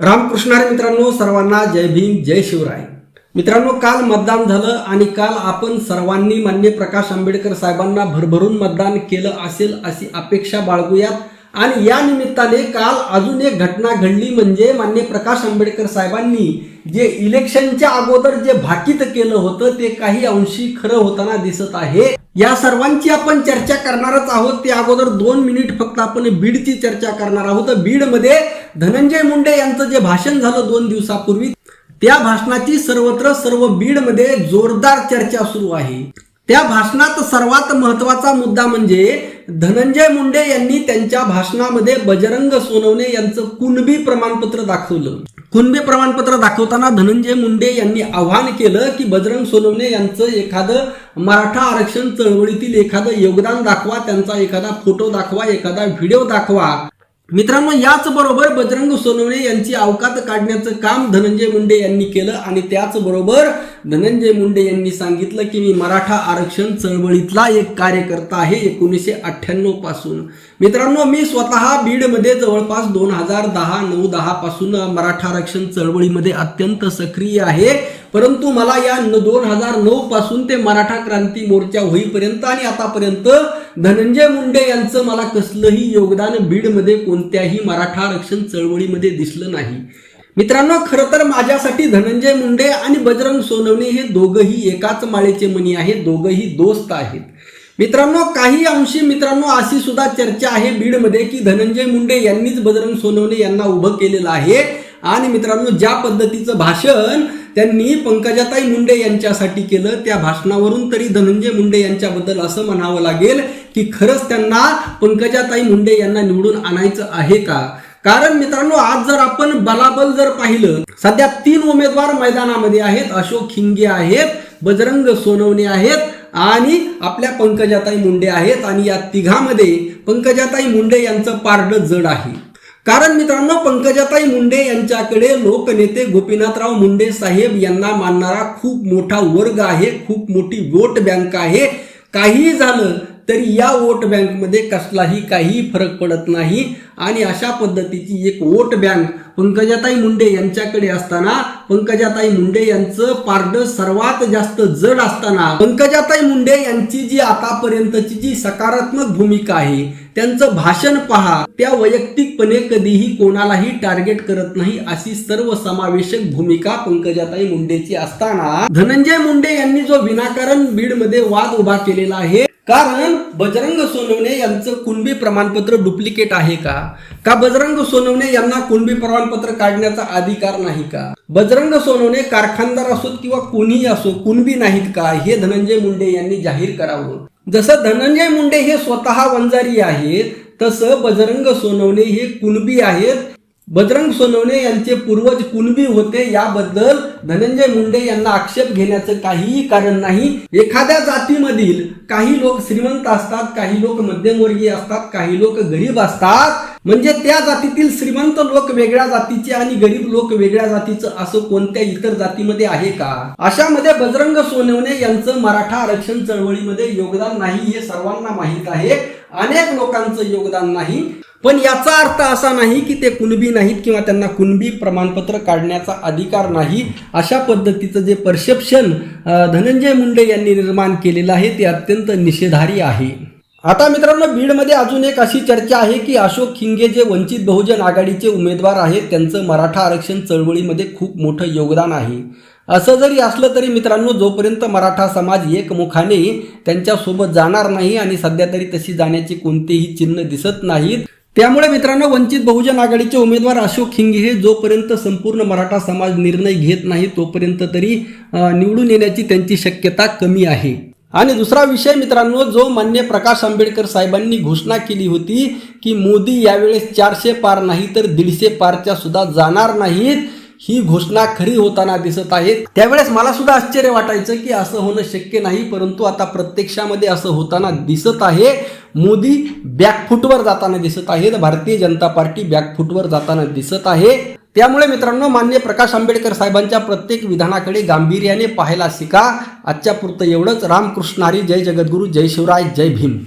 रामकृष्णारे मित्रांनो सर्वांना जय भीम जय शिवराय. मित्रांनो काल मतदान झालं आणि काल आपण सर्वांनी मान्य प्रकाश आंबेडकर साहेबांना भरभरून मतदान केलं असेल अशी अपेक्षा बाळगूयात. आणि या निमित्ताने काल अजून एक घटना घडली म्हणजे मान्य प्रकाश आंबेडकर साहेबांनी जे इलेक्शनच्या अगोदर जे भाकीत केलं होतं ते काही अंशी खरं होताना दिसत आहे. या सर्वांची आपण चर्चा करणारच आहोत. ते अगोदर दोन मिनिट फक्त आपण बीडची चर्चा करणार आहोत. बीडमध्ये धनंजय मुंडे यांचं जे भाषण झालं दोन दिवसापूर्वी त्या भाषणाची सर्वत्र सर्व बीडमध्ये जोरदार चर्चा सुरू आहे. त्या भाषणात सर्वात महत्त्वाचा मुद्दा म्हणजे धनंजय मुंडे यांनी त्यांच्या भाषणामध्ये बजरंग सोनवणे यांचं कुणबी प्रमाणपत्र दाखवलं. कुणबी प्रमाणपत्र दाखवताना धनंजय मुंडे यांनी आव्हान केलं की बजरंग सोनवणे यांचं एखादं मराठा आरक्षण चळवळीतील एखादं योगदान दाखवा त्यांचा एखादा फोटो दाखवा एखादा व्हिडिओ दाखवा. मित्रांनो याच बरोबर बजरंग सोनवणे यांची अवकात काढण्याचं काम धनंजय मुंडे यांनी केलं आणि त्याचबरोबर धनंजय मुंडे यांनी सांगितलं की मी मराठा आरक्षण चळवळीतला एक कार्यकर्ता आहे एकोणीसशे अठ्ठ्याण्णवपासून. मित्रांनो मी स्वतः बीडमध्ये जवळपास दोन हजार दहा नऊ दहा पासून मराठा आरक्षण चळवळीमध्ये अत्यंत सक्रिय आहे. परंतु मला या दोन हजार नऊ पासून ते मराठा क्रांती मोर्चा होईपर्यंत आणि आतापर्यंत धनंजय मुंडे यांचं मला कसलंही योगदान बीडमध्ये कोणत्याही मराठा आरक्षण चळवळीमध्ये दिसलं नाही. मित्रांनो खरं तर माझ्यासाठी धनंजय मुंडे आणि बजरंग सोनवणे हे दोघंही एकाच माळेचे मणी आहेत दोघंही दोस्त आहेत. मित्रांनो काही अंशी मित्रांनो अशी सुद्धा चर्चा आहे बीडमध्ये की धनंजय मुंडे यांनीच बजरंग सोनवणे यांना उभं केलेलं आहे. आणि मित्रांनो ज्या पद्धतीचं भाषण त्यांनी पंकजाताई मुंडे यांच्यासाठी केलं त्या भाषणावरून तरी धनंजय मुंडे यांच्याबद्दल असं म्हणावं लागेल की खरंच त्यांना पंकजाताई मुंडे यांना निवडून आणायचं आहे का? कारण मित्रांनो आज जर बलाबल जर पाहिलं सध्या तीन उमेदवार मैदानामध्ये आहेत. अशोक खिंगे आहेत बजरंग सोनवणे आहेत आणि आपल्या पंकजाताई मुंडे आहेत आणि या तिघामध्ये पंकजाताई मुंडे यांचं पारड जड आहे. कारण मित्रांनो पंकजाताई मुंडे यांच्याकडे लोकनेते गोपीनाथराव मुंडे साहेब यांना मानणारा खूप मोठा वर्ग आहे खूप मोठी वोट बँक आहे. काही झालं तरी या वोट बँकमध्ये कसलाही काही फरक पडत नाही. आणि अशा पद्धतीची एक वोट बँक पंकजाताई मुंडे यांच्याकडे असताना पंकजाताई मुंडे यांचं पारड सर्वात जास्त जड असताना पंकजाताई मुंडे यांची जी आतापर्यंतची जी सकारात्मक भूमिका आहे त्यांचं भाषण पहा. त्या वैयक्तिकपणे कधीही कोणालाही टार्गेट करत नाही अशी सर्व समावेशक भूमिका पंकजाताई मुंडेची असताना धनंजय मुंडे यांनी जो विनाकारण बीडमध्ये वाद उभा केलेला आहे कारण बजरंग सोनवणे यांचं कुणबी प्रमाणपत्र डुप्लिकेट आहे का? का बजरंग सोनवणे यांना कुणबी प्रमाणपत्र काढण्याचा अधिकार नाही का? बजरंग सोनवणे कारखानदार असोत किंवा कोणीही असो कुणबी नाहीत का? हे धनंजय मुंडे यांनी जाहीर करावं. जसं धनंजय मुंडे हे स्वतः वंजारी आहेत तसं बजरंग सोनवणे हे कुणबी आहेत बजरंग सोनवणे यांचे पूर्वज कुणबी होते याबद्दल धनंजय मुंडे यांना आक्षेप घेण्याचं काहीही कारण नाही. एखाद्या जातीमधील काही लोक श्रीमंत असतात काही लोक मध्यमवर्गीय असतात काही लोक गरीब असतात. म्हणजे त्या जातीतील श्रीमंत लोक वेगळ्या जातीचे आणि गरीब लोक वेगळ्या जातीचं असं कोणत्या इतर जातीमध्ये आहे का? अशामध्ये बजरंग सोनवणे यांचं मराठा आरक्षण चळवळीमध्ये योगदान नाही हे सर्वांना माहीत आहे. अनेक लोकांचं योगदान नाही पण याचा अर्थ असा नाही की ते कुणबी नाहीत किंवा त्यांना कुणबी प्रमाणपत्र काढण्याचा अधिकार नाही. अशा पद्धतीचं जे परसेप्शन धनंजय मुंडे यांनी निर्माण केलेलं आहे ते अत्यंत निषेधारी आहे. आता मित्रांनो बीडमध्ये अजून एक अशी चर्चा आहे की अशोक खिंगे जे वंचित बहुजन आघाडीचे उमेदवार आहेत त्यांचं मराठा आरक्षण चळवळीमध्ये खूप मोठं योगदान आहे. असं जरी असलं तरी मित्रांनो जोपर्यंत मराठा समाज एकमुखाने त्यांच्यासोबत जाणार नाही आणि सध्या तरी तशी जाण्याची कोणतेही चिन्ह दिसत नाहीत त्यामुळे मित्रांनो वंचित बहुजन आघाडीचे उमेदवार अशोक खिंगे हे जोपर्यंत संपूर्ण मराठा समाज निर्णय घेत नाही तोपर्यंत तरी निवडून येण्याची त्यांची शक्यता कमी आहे. आणि दुसरा विषय मित्रांनो जो मान्य प्रकाश आंबेडकर साहेबांनी घोषणा केली होती की मोदी यावेळेस चारशे पार नाही तर दीडशे पारच्या सुद्धा जाणार नाहीत. ही घोषणा खरी होताना दिसत आहे त्यावेळेस मला सुद्धा आश्चर्य वाटायचं की असं होणं शक्य नाही परंतु आता प्रत्यक्षामध्ये असं होताना दिसत आहे. मोदी बॅकफुटवर जाताना दिसत आहेत. भारतीय जनता पार्टी बॅकफुटवर जाताना दिसत आहे. त्यामुळे मित्रांनो मान्य प्रकाश आंबेडकर साहेबांच्या प्रत्येक विधानाकडे गांभीर्याने पाहायला शिका. आजच्या पुरतं एवढंच. रामकृष्ण हरी जय जगद्गुरू. जय शिवराय. जय भीम.